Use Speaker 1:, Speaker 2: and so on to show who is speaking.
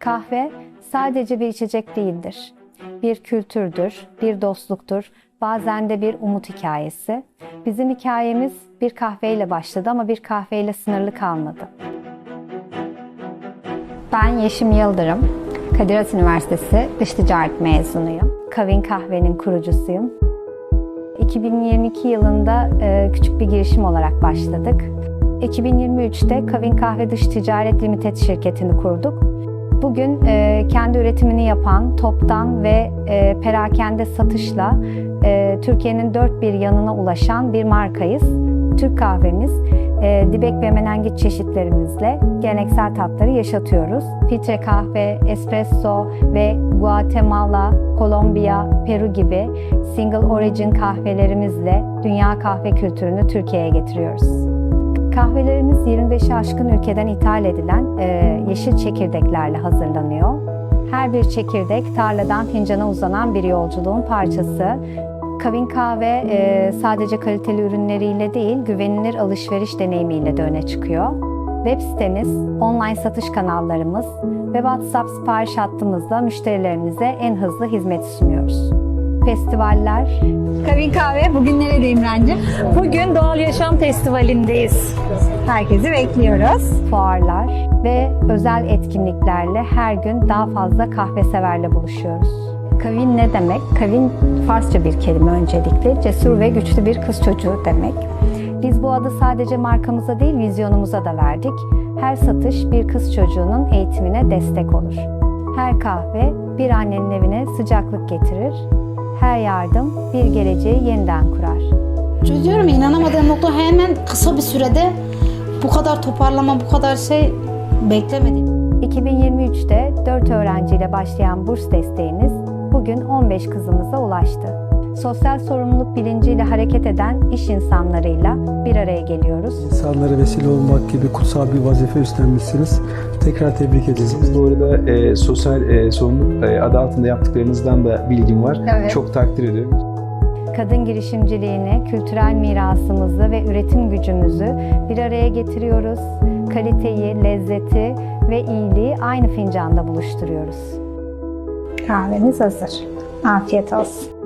Speaker 1: Kahve sadece bir içecek değildir. Bir kültürdür, bir dostluktur, bazen de bir umut hikayesi. Bizim hikayemiz bir kahveyle başladı ama bir kahveyle sınırlı kalmadı. Ben Yeşim Yıldırım, Kadir Has Üniversitesi Dış Ticaret mezunuyum. Kavin Kahve'nin kurucusuyum. 2022 yılında e, küçük bir girişim olarak başladık. 2023'te Kavin Kahve Dış Ticaret Limited şirketini kurduk. Bugün e, kendi üretimini yapan, toptan ve e, perakende satışla e, Türkiye'nin dört bir yanına ulaşan bir markayız. Türk kahvemiz, e, dibek ve menengiç çeşitlerimizle geleneksel tatları yaşatıyoruz. Filtre kahve, espresso ve Guatemala, Kolombiya, Peru gibi single origin kahvelerimizle dünya kahve kültürünü Türkiye'ye getiriyoruz. Kahvelerimiz 25'i aşkın ülkeden ithal edilen e, yeşil çekirdeklerle hazırlanıyor. Her bir çekirdek tarladan fincana uzanan bir yolculuğun parçası. Kavin kahve e, sadece kaliteli ürünleriyle değil, güvenilir alışveriş deneyimiyle de öne çıkıyor. Web sitemiz, online satış kanallarımız ve WhatsApp sipariş hattımızla müşterilerimize en hızlı hizmet sunuyoruz. Festivaller,
Speaker 2: Kavin Kahve bugün neredeyim Rencim?
Speaker 3: Bugün Doğal Yaşam Festivali'ndeyiz.
Speaker 2: Herkesi bekliyoruz.
Speaker 1: fuarlar ve özel etkinliklerle her gün daha fazla kahve severle buluşuyoruz. Kavin ne demek? Kavin Farsça bir kelime öncelikle. Cesur ve güçlü bir kız çocuğu demek. Biz bu adı sadece markamıza değil vizyonumuza da verdik. Her satış bir kız çocuğunun eğitimine destek olur. Her kahve bir annenin evine sıcaklık getirir. Her yardım bir geleceği yeniden kurar.
Speaker 4: Diyorum inanamadığım nokta hemen kısa bir sürede bu kadar toparlama, bu kadar şey beklemedim.
Speaker 1: 2023'te 4 öğrenciyle başlayan burs desteğimiz bugün 15 kızımıza ulaştı. Sosyal sorumluluk bilinciyle hareket eden iş insanlarıyla bir araya geliyoruz.
Speaker 5: İnsanlara vesile olmak gibi kutsal bir vazife üstlenmişsiniz. Tekrar tebrik ederiz.
Speaker 6: Biz bu arada e, sosyal e, sorumluluk e, adı altında yaptıklarınızdan da bilgim var.
Speaker 1: Evet.
Speaker 6: Çok takdir ediyorum.
Speaker 1: Kadın girişimciliğini, kültürel mirasımızı ve üretim gücümüzü bir araya getiriyoruz. Kaliteyi, lezzeti ve iyiliği aynı fincanda buluşturuyoruz.
Speaker 2: Kahveniz hazır. Afiyet olsun.